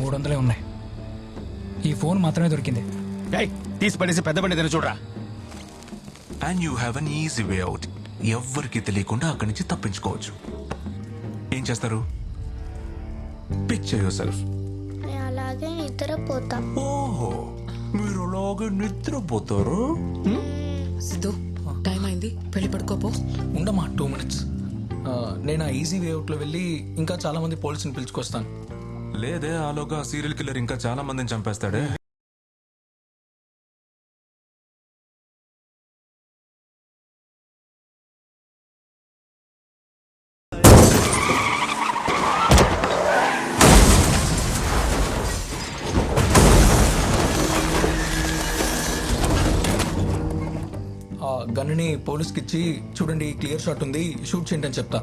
మూడు వందలే ఉన్నాయి. ఈ ఫోన్ మాత్రమే దొరికింది. ఏయ్, తీసి పడేసి పెద్ద బండి ఏదైనా చూడరా. And you have an easy way out ఎవ్వరికి తెలియకుండా అక్కడి నుంచి తప్పించుకోవచ్చు. ఏం చేస్తారు? పిక్చర్ యువర్ సెల్ఫ్ నేను అలాగే నిద్రపోతా. ఓహో మీరు అలాగే నిద్రపోతారు? సిద్ధు టైం అయింది. పెళ్ళి పడుకోపో. ఉండమా టూ మినిట్స్. నేను ఆ ఈజీ వే అవుట్లో వెళ్ళి ఇంకా చాలా మంది పోలీసుని పిలుచుకొస్తాను. లేదే ఆలోగా సీరియల్ కిల్లర్ ఇంకా చాలా మందిని చంపేస్తాడే. ఆ పోలీస్కి ఇచ్చి చూడండి క్లియర్ షాట్ ఉంది షూట్ చేయండి అని చెప్తా.